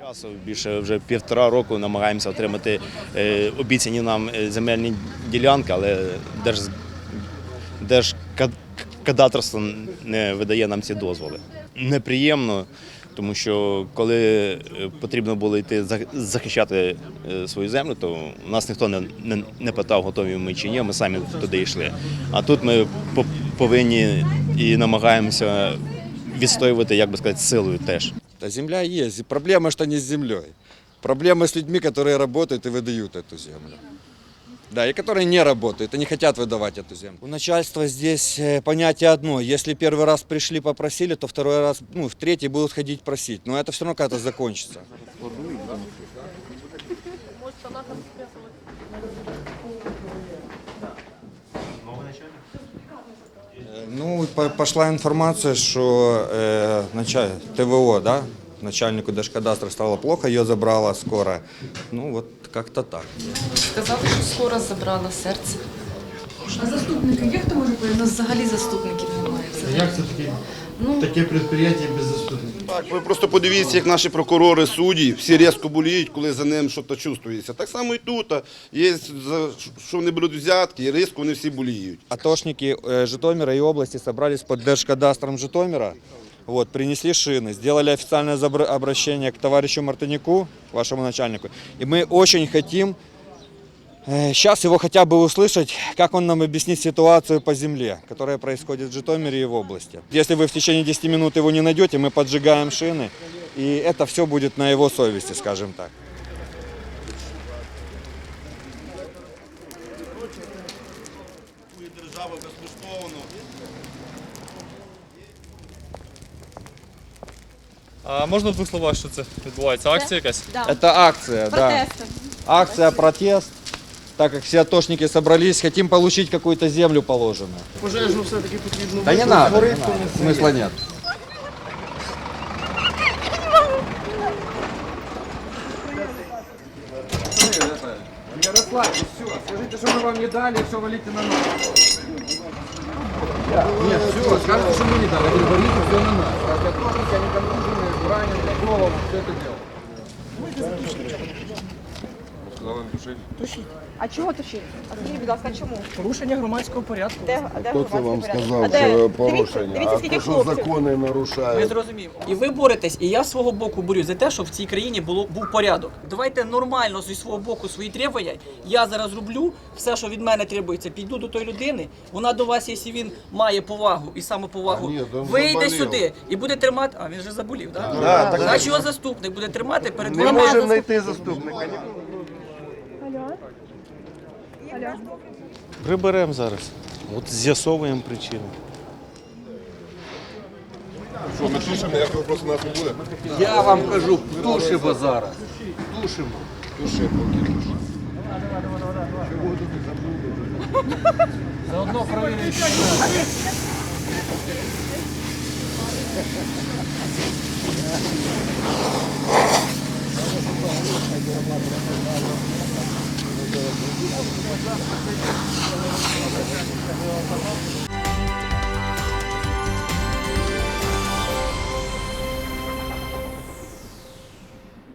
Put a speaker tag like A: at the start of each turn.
A: часу більше вже півтора року намагаємося отримати е, обіцяні нам е, земельні ділянки, але держ, держкадастрство не видає нам ці дозволи. Неприємно, тому що коли е, потрібно було йти захищати свою землю, то нас ніхто не, не питав, готові ми чи ні, ми самі туди йшли. А тут ми повинні і намагаємося відстоювати, як би сказати, силою теж.
B: Да земля есть. Проблема, что не с землей. Проблема с людьми, которые работают и выдают эту землю. Да, и которые не работают и не хотят выдавать эту землю. У начальства здесь э, понятие одно. Если первый раз пришли, попросили, то второй раз, ну, в третий будут ходить просить. Но это все равно когда-то закончится. Ну, пішла інформація, що что э, началь- ТВО, да, начальнику Держкадастра стало плохо, його забрала скоро. Ну, от як-то так.
C: Сказали, що скоро забрала серце.
D: А заступники, як хто може бути?
C: У нас взагалі заступників немає.
E: Як це таке?
C: Ну,
E: Таке підприємство без заступників.
F: Так, ви просто подивіться, як наші прокурори, судді, всі різко боліють, коли за ним щось чувствується. Так само і тут. а, Є, за що вони беруть взятки, і різко вони всі боліють.
B: Атошники э, Житомира и области собрались под Держкадастром Житомира, вот, принесли шины, сделали официальное забр- обращение к товарищу Мартынику, вашему начальнику. И мы очень хотим сейчас его хотя бы услышать, как он нам объяснит ситуацию по земле, которая происходит в Житомире и в области. Если вы в течение 10 минут его не найдете, мы поджигаем шины, и это все будет на его совести, скажем так.
F: Держава безкоштовно.
G: А можна в двох словах, що це відбувається? Акція якась?
B: Это акция, да. Акция, протест. Так как все атошники собрались, хотим получить какую-то землю положенную.
E: Пожежну все-таки потрібно.
B: Да не надо, не надо. смысла нет.
H: Ярославе, все, скажите, что мы вам не дали, все валите на нас. Нет, все, скажите, что мы не дали, валите все на нас. Атошники, они контужены, раненые, голову, все это дело.
I: А чого тушити? А скажіть, будь ласка, чому?
E: Порушення громадського порядку.
I: Де, де
J: Хто це вам
I: порядок?
J: сказав,
I: А де?
J: що
I: Дивіться,
J: порушення?
I: Дивіться,
J: А
I: скільки
J: то, що
I: хлопців.
J: закони
K: Ми
J: нарушають.
K: зрозуміємо. І ви боретесь, і я з свого боку борюсь за те, щоб в цій країні було був порядок. Давайте нормально зі свого боку свої требування. Я зараз роблю все, що від мене требується. Піду до тої людини. Вона до вас, якщо він має повагу і самоповагу,
J: А ні, да
K: вийде
J: заболів.
K: сюди і буде тримати. А він вже заболів, так?
J: Да, так-
K: Значить його заступник буде тримати перед
J: Не
K: вами.
J: можемо знайти заступника.
A: Приберемо зараз. От з'ясовуємо причину.
J: Що, ми тушимо, як просто нас не буде?
H: Я вам кажу, тушимо зараз. Тушимо.
J: Туши поки.
H: Заодно проверим.
J: Туши. Thank you.